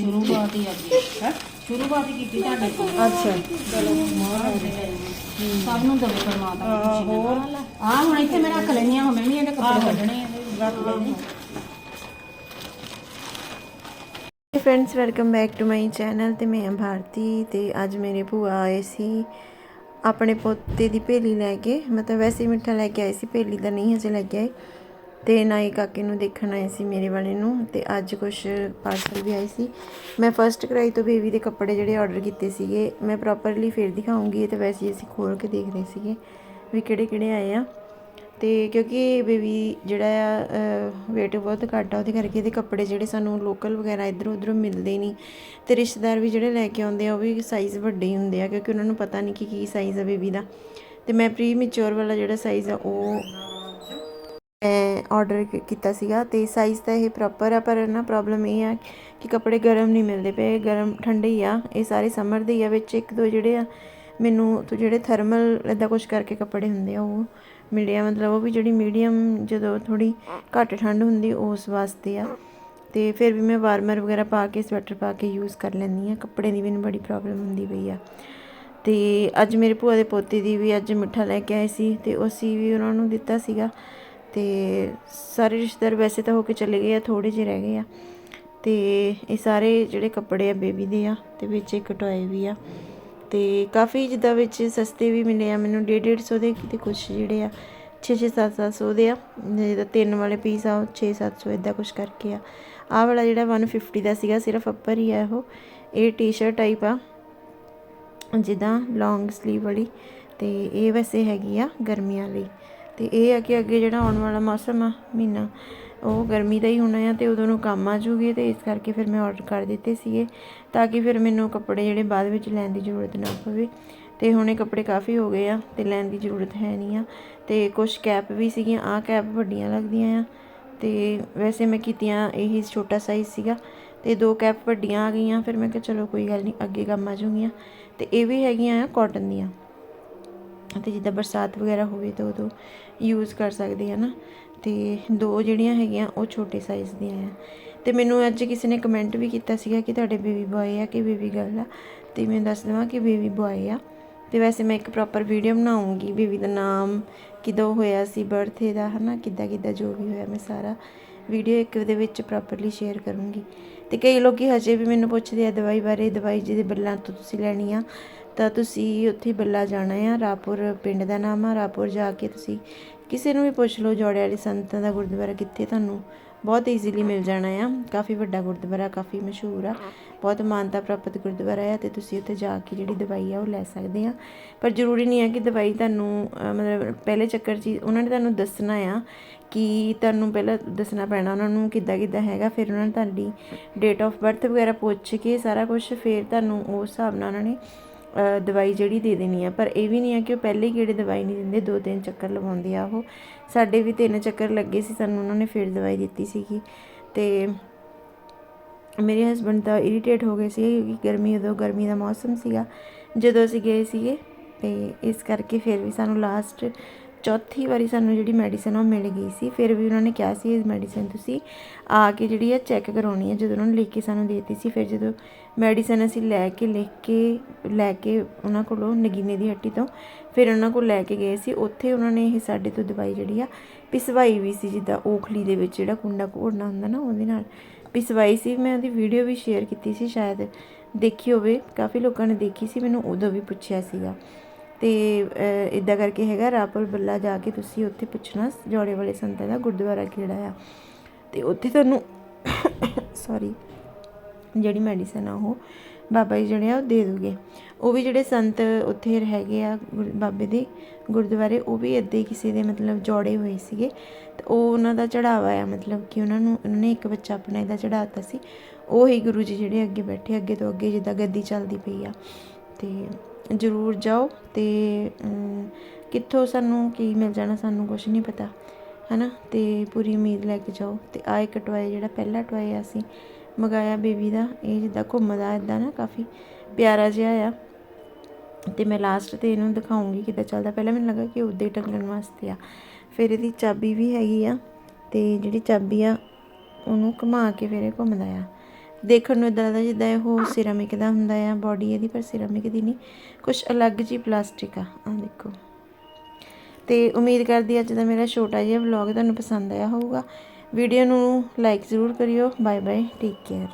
ਸ਼ੁਰੂਆਤ ਹੀ ਅੱਜ ਹੈ ਸ਼ੁਰੂਆਤ ਹੀ ਕੀਤੀ ਤੁਹਾਡੇ ਕੋਲ। ਅੱਛਾ। ਚਲੋ ਮਹਾਰਾਜ ਦੇ ਪੈਰ ਸਭ ਨੂੰ ਦਵੇ ਪਰਮਾਤਮਾ ਹੋਰ? ਆ ਹੁਣ ਇੱਥੇ ਮੈਂ ਰੱਖ ਲੈਣੀ ਆ ਹੁਣ ਮੈਂ ਵੀ ਇਹਦੇ ਕੱਪੜੇ ਕੱਢਣੇ ਆ। ਰੱਖ ਲੈਣੇ friends welcome back to my channel ਤੇ ਮੈਂ ਭਾਰਤੀ ਤੇ ਅੱਜ ਮੇਰੇ ਭੂਆ ਆਏ ਸੀ ਆਪਣੇ ਪੋਤੇ ਦੀ ਭੇਲੀ ਲੈ ਕੇ। ਮਤਲਬ ਵੈਸੇ ਮਿੱਠਾ ਲੈ ਕੇ ਆਏ ਸੀ ਭੇਲੀ ਦਾ ਨਹੀਂ ਹਜੇ ਲੈ ਕੇ ਆਏ। ਤੇ ਨਾਈ ਕਾਕੇ ਨੂੰ ਦੇਖਣ ਆਏ ਸੀ ਮੇਰੇ ਵਾਲੇ ਨੂੰ ਤੇ ਅੱਜ ਕੁਝ ਪਾਰਸਲ ਵੀ ਆਏ ਸੀ। ਮੈਂ ਫਰਸਟ ਕਰਾਈ ਤੋਂ ਬੇਬੀ ਦੇ ਕੱਪੜੇ ਜਿਹੜੇ ਆਰਡਰ ਕੀਤੇ ਸੀਗੇ, ਮੈਂ ਪ੍ਰੋਪਰਲੀ ਫੇਰ ਦਿਖਾਉਂਗੀ, ਇਹ ਵੈਸੇ ਅਸੀਂ ਖੋਲ ਕੇ ਦੇਖ ਰਹੇ ਸੀਗੇ ਵੀ ਕਿਹੜੇ ਕਿਹੜੇ ਆਏ ਆ। ਤੇ ਕਿਉਂਕਿ ਬੇਬੀ ਜਿਹੜਾ ਆ weight ਬਹੁਤ ਘੱਟ ਆ, ਉਹਦੇ ਕਰਕੇ ਇਹਦੇ ਕੱਪੜੇ ਜਿਹੜੇ ਸਾਨੂੰ ਲੋਕਲ ਵਗੈਰਾ ਇਧਰ ਉਧਰੋਂ ਮਿਲਦੇ ਨਹੀਂ। ਤੇ ਰਿਸ਼ਤੇਦਾਰ ਵੀ ਜਿਹੜੇ ਲੈ ਕੇ ਆਉਂਦੇ ਆ, ਉਹ ਵੀ ਸਾਈਜ਼ ਵੱਡੇ ਹੀ ਹੁੰਦੇ ਆ, ਕਿਉਂਕਿ ਉਹਨਾਂ ਨੂੰ ਪਤਾ ਨਹੀਂ ਕਿ ਕੀ ਸਾਈਜ਼ ਆ ਬੇਬੀ ਦਾ। ਤੇ ਮੈਂ ਪ੍ਰੀ ਮੈਚੁਰ ਵਾਲਾ ਜਿਹੜਾ ਸਾਈਜ਼ ਆ, ਉਹ ਮੈਂ ਆਰਡਰ ਕੀਤਾ ਸੀਗਾ ਅਤੇ ਸਾਈਜ਼ ਤਾਂ ਇਹ ਪ੍ਰੋਪਰ ਆ, ਪਰ ਨਾ ਪ੍ਰੋਬਲਮ ਇਹ ਆ ਕਿ ਕੱਪੜੇ ਗਰਮ ਨਹੀਂ ਮਿਲਦੇ ਪਏ, ਗਰਮ ਠੰਡੇ ਹੀ ਆ। ਇਹ ਸਾਰੇ ਸਮਰ ਦੇ ਹੀ ਆ, ਵਿੱਚ ਇੱਕ ਦੋ ਜਿਹੜੇ ਆ, ਮੈਨੂੰ ਤੋਂ ਜਿਹੜੇ ਥਰਮਲ ਇਦਾਂ ਕੁਝ ਕਰਕੇ ਕੱਪੜੇ ਹੁੰਦੇ ਆ, ਉਹ ਮਿਲਿਆ, ਮਤਲਬ ਉਹ ਵੀ ਜਿਹੜੀ ਮੀਡੀਅਮ ਜਦੋਂ ਥੋੜੀ ਘੱਟ ਠੰਡ ਹੁੰਦੀ, ਉਸ ਵਾਸਤੇ ਆ। ਤੇ ਫਿਰ ਵੀ ਮੈਂ ਵਾਰਮਰ ਵਗੈਰਾ ਪਾ ਕੇ ਸਵੈਟਰ ਪਾ ਕੇ ਯੂਜ਼ ਕਰ ਲੈਂਦੀ ਆ ਕੱਪੜੇ ਦੀ ਮੈਨੂੰ ਬੜੀ ਪ੍ਰੋਬਲਮ ਹੁੰਦੀ ਪਈ ਆ। ਤੇ ਅੱਜ ਮੇਰੇ ਭੂਆ ਦੇ ਪੋਤੇ ਦੀ ਵੀ ਅੱਜ ਮਿੱਠਾ ਲੈ ਕੇ ਆਏ ਸੀ, ਤੇ ਅਸੀਂ ਵੀ ਉਹਨਾਂ ਨੂੰ ਦਿੱਤਾ ਸੀਗਾ। ਤੇ ਸਾਰੇ ਰਿਸ਼ਤੇਦਾਰ ਵੈਸੇ ਤਾਂ ਹੋ ਕੇ ਚਲੇ ਗਏ ਆ ਥੋੜੇ ਜਿਹੇ ਰਹਿ ਗਏ ਆ। ਤੇ ਇਹ ਸਾਰੇ ਜਿਹੜੇ ਕੱਪੜੇ ਆ, ਬੇਬੀ ਦੇ ਆ, ਤੇ ਵਿੱਚ ਇੱਕ ਟੋਏ ਵੀ ਆ। ਤੇ ਕਾਫੀ ਜਿੱਦਾਂ ਵਿੱਚ ਸਸਤੇ ਵੀ ਮਿਲੇ ਆ, ਮੈਨੂੰ 150 ਦੇ ਤੇ ਕੁਝ ਜਿਹੜੇ ਆ 6 6 7 700 ਦੇ ਆ। ਜਿਹਦਾ ਤਿੰਨ ਵਾਲੇ ਪੀਸ ਆ ਉਹ 6 700 ਇਦਾਂ ਕੁਝ ਕਰਕੇ ਆ। ਆਹ ਵਾਲਾ ਜਿਹੜਾ 150 ਦਾ ਸੀਗਾ, ਸਿਰਫ ਅੱਪਰ ਹੀ ਆ ਉਹ। ਇਹ ਟੀ-ਸ਼ਰਟ ਟਾਈਪ ਆ, ਜਿੱਦਾਂ ਲੌਂਗ ਸਲੀਵ ਵਾਲੀ। ਤੇ ਇਹ ਵੈਸੇ ਹੈਗੀ ਆ ਗਰਮੀਆਂ ਲਈ। ਤੇ ਇਹ ਆ ਕਿ ਅੱਗੇ ਜਿਹੜਾ ਆਉਣ ਵਾਲਾ ਮੌਸਮ ਆ, ਮਹੀਨਾ, ਉਹ ਗਰਮੀ ਦਾ ਹੀ ਹੋਣਾ ਆ ਤੇ ਉਦੋਂ ਨੂੰ ਕੰਮ ਆ ਜੂਗੇ ਤੇ ਇਸ ਕਰਕੇ ਫਿਰ ਮੈਂ ਆਰਡਰ ਕਰ ਦਿੱਤੇ ਸੀਗੇ ਤਾਂ ਕਿ ਫਿਰ ਮੈਨੂੰ ਕੱਪੜੇ ਜਿਹੜੇ ਬਾਅਦ ਵਿੱਚ ਲੈਣ ਦੀ ਜ਼ਰੂਰਤ ਨਾ ਪਵੇ। ਤੇ ਹੁਣੇ ਕੱਪੜੇ ਕਾਫੀ ਹੋ ਗਏ ਆ ਤੇ ਲੈਣ ਦੀ ਜ਼ਰੂਰਤ ਹੈ ਨਹੀਂ ਆ ਤੇ ਕੁਝ ਕੈਪ ਵੀ ਸੀਗੀਆਂ ਆ ਕੈਪ ਵੱਡੀਆਂ ਲੱਗਦੀਆਂ ਆ ਤੇ ਵੈਸੇ ਮੈਂ ਕੀਤੀਆਂ ਇਹੀ ਛੋਟਾ ਸਾਈਜ਼ ਸੀਗਾ ਤੇ ਦੋ ਕੈਪ ਵੱਡੀਆਂ ਆ ਗਈਆਂ, ਫਿਰ ਮੈਂ ਕਿਹਾ ਚਲੋ ਕੋਈ ਗੱਲ ਨਹੀਂ ਅੱਗੇ ਕੰਮ ਆ ਜੂਗੀਆਂ ਤੇ ਇਹ ਵੀ ਹੈਗੀਆਂ ਆ ਕਾਟਨ ਦੀਆਂ। ਅਤੇ ਜਿੱਦਾਂ ਬਰਸਾਤ ਵਗੈਰਾ ਹੋਵੇ ਤਾਂ ਉਦੋਂ ਯੂਜ਼ ਕਰ ਸਕਦੇ ਆ ਨਾ। ਤੇ ਦੋ ਜਿਹੜੀਆਂ ਹੈਗੀਆਂ, ਉਹ ਛੋਟੇ ਸਾਈਜ਼ ਦੀਆਂ ਆ। ਤੇ ਮੈਨੂੰ ਅੱਜ ਕਿਸੇ ਨੇ ਕਮੈਂਟ ਵੀ ਕੀਤਾ ਸੀਗਾ ਕਿ ਤੁਹਾਡੇ ਬੇਬੀ ਬॉय ਆ ਕਿ ਬੇਬੀ ਗਰਲ ਆ। ਤੇ ਮੈਂ ਦੱਸ ਦਵਾਂ ਕਿ ਬੇਬੀ ਬॉय ਆ। ਤੇ ਵੈਸੇ ਮੈਂ ਇੱਕ ਪ੍ਰੋਪਰ ਵੀਡੀਓ ਬਣਾਉਂਗੀ। ਬੇਬੀ ਦਾ ਨਾਮ ਕਿਦੋਂ ਹੋਇਆ ਸੀ ਬਰਥਡੇ ਦਾ ਹਨਾ, ਕਿੱਦਾਂ ਕਿੱਦਾਂ ਜੋ ਵੀ ਹੋਇਆ, ਮੈਂ ਸਾਰਾ ਵੀਡੀਓ ਇੱਕ ਦੇ ਵਿੱਚ ਪ੍ਰੋਪਰਲੀ ਸ਼ੇਅਰ ਕਰੂੰਗੀ। ਤੇ ਕਈ ਲੋਕੀ ਹਜੇ ਵੀ ਮੈਨੂੰ ਪੁੱਛਦੇ ਆ, ਦਵਾਈ ਬਾਰੇ, ਦਵਾਈ ਜਿਹਦੇ ਬੱਲਾਂ ਤੋਂ ਤੁਸੀਂ ਲੈਣੀ ਆ ਤਾਂ ਤੁਸੀਂ ਉੱਥੇ ਬੱਲਾ ਜਾਣਾ ਆ, ਰਾਪੁਰ ਪਿੰਡ ਦਾ ਨਾਮ ਆ, ਰਾਪੁਰ ਜਾ ਕੇ ਤੁਸੀਂ ਕਿਸੇ ਨੂੰ ਵੀ ਪੁੱਛ ਲਓ ਜੋੜੇ ਵਾਲੀ ਸੰਤਾਂ ਦਾ ਗੁਰਦੁਆਰਾ ਕਿੱਥੇ ਤੁਹਾਨੂੰ ਬਹੁਤ ਈਜ਼ੀਲੀ ਮਿਲ ਜਾਣਾ ਆ। ਕਾਫੀ ਵੱਡਾ ਗੁਰਦੁਆਰਾ, ਕਾਫੀ ਮਸ਼ਹੂਰ ਆ। ਬਹੁਤ ਮਾਨਤਾ ਪ੍ਰਾਪਤ ਗੁਰਦੁਆਰਾ ਆ ਤੇ ਤੁਸੀਂ ਉੱਥੇ ਜਾ ਕੇ ਜਿਹੜੀ ਦਵਾਈ ਆ ਉਹ ਲੈ ਸਕਦੇ ਆ। ਪਰ ਜ਼ਰੂਰੀ ਨਹੀਂ ਆ ਕਿ ਦਵਾਈ ਤੁਹਾਨੂੰ ਮਤਲਬ ਪਹਿਲੇ ਚੱਕਰ 'ਚ ਹੀ ਉਹਨਾਂ ਨੇ ਤੁਹਾਨੂੰ ਦੱਸਣਾ ਆ ਕਿ ਤੁਹਾਨੂੰ ਪਹਿਲਾਂ ਦੱਸਣਾ ਪੈਣਾ ਉਹਨਾਂ ਨੂੰ ਕਿੱਦਾਂ ਕਿੱਦਾਂ ਹੈਗਾ, ਫਿਰ ਉਹਨਾਂ ਨੇ ਤੁਹਾਡੀ ਡੇਟ ਆਫ ਬਰਥ ਵਗੈਰਾ ਪੁੱਛ ਕੇ ਸਾਰਾ ਕੁਝ ਫਿਰ ਤੁਹਾਨੂੰ ਉਸ ਹਿਸਾਬ ਨਾਲ ਉਹਨਾਂ ਨੇ ਦਵਾਈ ਜਿਹੜੀ ਦੇ ਦੇਣੀ ਆ, ਪਰ ਇਹ ਵੀ ਨਹੀਂ ਆ ਕਿ ਉਹ ਪਹਿਲੇ ਹੀ ਕਿਹੜੇ ਦਵਾਈ ਨਹੀਂ ਦਿੰਦੇ, ਦੋ ਤਿੰਨ ਚੱਕਰ ਲਵਾਉਂਦੇ ਆ ਉਹ। ਸਾਡੇ ਵੀ ਤਿੰਨ ਚੱਕਰ ਲੱਗੇ ਸੀ, ਸਾਨੂੰ ਉਹਨਾਂ ਨੇ ਫਿਰ ਦਵਾਈ ਦਿੱਤੀ ਸੀਗੀ। ਤੇ ਮੇਰੇ ਹਸਬੰਡ ਤਾਂ ਇਰੀਟੇਟ ਹੋ ਗਏ ਸੀ ਕਿਉਂਕਿ ਗਰਮੀ, ਉਦੋਂ ਗਰਮੀ ਦਾ ਮੌਸਮ ਸੀਗਾ, ਜਦੋਂ ਅਸੀਂ ਗਏ ਸੀਗੇ, ਤੇ ਇਸ ਕਰਕੇ ਫਿਰ ਵੀ ਸਾਨੂੰ ਲਾਸਟ ਚੌਥੀ ਵਾਰੀ ਸਾਨੂੰ ਜਿਹੜੀ ਮੈਡੀਸਨ ਉਹ ਮਿਲ ਗਈ ਸੀ, ਫਿਰ ਵੀ ਉਹਨਾਂ ਨੇ ਕਿਹਾ ਸੀ ਇਹ ਮੈਡੀਸਨ ਤੁਸੀਂ ਆ ਕੇ ਜਿਹੜੀ ਆ ਚੈੱਕ ਕਰਾਉਣੀ ਹੈ ਜਦੋਂ ਉਹਨਾਂ ਨੇ ਲਿਖ ਕੇ ਸਾਨੂੰ ਦਿੱਤੀ ਸੀ, ਫਿਰ ਜਦੋਂ ਮੈਡੀਸਨ ਅਸੀਂ ਲੈ ਕੇ, ਲਿਖ ਕੇ, ਲੈ ਕੇ ਉਹਨਾਂ ਕੋਲੋਂ ਨਗੀਨੇ ਦੀ ਹੱਟੀ ਤੋਂ, ਫਿਰ ਉਹਨਾਂ ਕੋਲ ਲੈ ਕੇ ਗਏ ਸੀ, ਉੱਥੇ ਉਹਨਾਂ ਨੇ ਇਹ ਸਾਡੇ ਤੋਂ ਦਵਾਈ ਜਿਹੜੀ ਆ ਪਿਸਵਾਈ ਵੀ ਸੀ, ਜਿੱਦਾਂ ਓਖਲੀ ਦੇ ਵਿੱਚ ਜਿਹੜਾ ਕੁੰਡਾ ਘੋੜਨਾ ਹੁੰਦਾ ਨਾ ਉਹਦੇ ਨਾਲ ਪਿਸਵਾਈ ਸੀ, ਮੈਂ ਉਹਦੀ ਵੀਡੀਓ ਵੀ ਸ਼ੇਅਰ ਕੀਤੀ ਸੀ, ਸ਼ਾਇਦ ਦੇਖੀ ਹੋਵੇ, ਕਾਫੀ ਲੋਕਾਂ ਨੇ ਦੇਖੀ ਸੀ, ਮੈਨੂੰ ਉਦੋਂ ਵੀ ਪੁੱਛਿਆ ਸੀਗਾ। ਤੇ ਇਦਾਂ ਕਰਕੇ ਹੈਗਾ ਰਾਪੁਰ ਬੱਲਾ ਜਾ ਕੇ ਤੁਸੀਂ ਉੱਥੇ ਪੁੱਛਣਾ ਜੋੜੇ ਵਾਲੇ ਸੰਤਾਂ ਦਾ ਗੁਰਦੁਆਰਾ ਕਿਹੜਾ ਆ। ਤੇ ਉੱਥੇ ਤੁਹਾਨੂੰ ਸੌਰੀ ਜਿਹੜੀ ਮੈਡੀਸਨ ਆ ਉਹ ਬਾਬਾ ਜੀ ਜਿਹੜੇ ਆ ਉਹ ਦੇ ਦੂਗੇ। ਉਹ ਵੀ ਜਿਹੜੇ ਸੰਤ ਉੱਥੇ ਹੈਗੇ ਆ ਗੁਰ- ਬਾਬੇ ਦੇ ਗੁਰਦੁਆਰੇ, ਉਹ ਵੀ ਇੱਦਾਂ ਹੀ ਕਿਸੇ ਦੇ ਮਤਲਬ ਜੋੜੇ ਹੋਏ ਸੀਗੇ। ਤੇ ਉਹ ਉਹਨਾਂ ਦਾ ਚੜਾਵਾ ਆ, ਮਤਲਬ ਕਿ ਉਹਨਾਂ ਨੂੰ, ਉਹਨਾਂ ਨੇ ਇੱਕ ਬੱਚਾ ਆਪਣਾ ਇਹਦਾ ਚੜਾਤਾ ਸੀ। ਉਹ ਹੀ ਗੁਰੂ ਜੀ ਜਿਹੜੇ ਅੱਗੇ ਬੈਠੇ, ਅੱਗੇ ਤੋਂ ਅੱਗੇ ਜਿੱਦਾਂ ਗੱਦੀ ਚੱਲਦੀ ਪਈ ਆ। ਤੇ ਜ਼ਰੂਰ ਜਾਓ ਤੇ ਕਿੱਥੋਂ ਸਾਨੂੰ ਕੀ ਮਿਲ ਜਾਣਾ ਸਾਨੂੰ ਕੁਝ ਨਹੀਂ ਪਤਾ, ਹਨਾ? ਤੇ ਪੂਰੀ ਉਮੀਦ ਲੈ ਕੇ ਜਾਓ। ਤੇ ਆ ਇੱਕ ਟੋਏ ਜਿਹੜਾ ਪਹਿਲਾ ਟੋਏ ਆ ਅਸੀਂ ਮੰਗਾਇਆ ਬੇਬੀ ਦਾ, ਇਹ ਜਿੱਦਾਂ ਘੁੰਮਦਾ ਇਦਾਂ ਨਾ ਕਾਫੀ ਪਿਆਰਾ ਜਿਹਾ ਆ। ਤੇ ਮੈਂ ਲਾਸਟ ਤੇ ਇਹਨੂੰ ਦਿਖਾਉਂਗੀ ਕਿੱਦਾਂ ਚੱਲਦਾ। ਪਹਿਲਾਂ ਮੈਨੂੰ ਲੱਗਾ ਕਿ ਉੱਦੇ ਟੰਗਣ ਵਾਸਤੇ ਆ। ਫਿਰ ਇਹਦੀ ਚਾਬੀ ਵੀ ਹੈਗੀ ਆ, ਤੇ ਜਿਹੜੀ ਚਾਬੀ ਆ, ਉਹਨੂੰ ਘੁਮਾ ਕੇ ਫਿਰ ਇਹ ਘੁੰਮਦਾ ਆ। ਦੇਖਣ ਨੂੰ ਇਦਾਂ ਦਾ ਜਿੱਦਾਂ ਇਹ ਉਹ ਸਿਰਾਮਿਕ ਦਾ ਹੁੰਦਾ ਆ ਬਾਡੀ ਇਹਦੀ, ਪਰ ਸਿਰਾਮਿਕ ਦੀ ਨਹੀਂ। ਕੁਝ ਅਲੱਗ ਜੀ ਪਲਾਸਟਿਕ ਆ। ਆ ਦੇਖੋ। ਤੇ ਉਮੀਦ ਕਰਦੀ ਅੱਜ ਦਾ ਮੇਰਾ ਛੋਟਾ ਜਿਹਾ ਵਲੌਗ ਤੁਹਾਨੂੰ ਪਸੰਦ ਆਇਆ ਹੋਊਗਾ। ਵੀਡੀਓ ਨੂੰ ਲਾਈਕ ਜ਼ਰੂਰ ਕਰਿਓ। Bye bye take care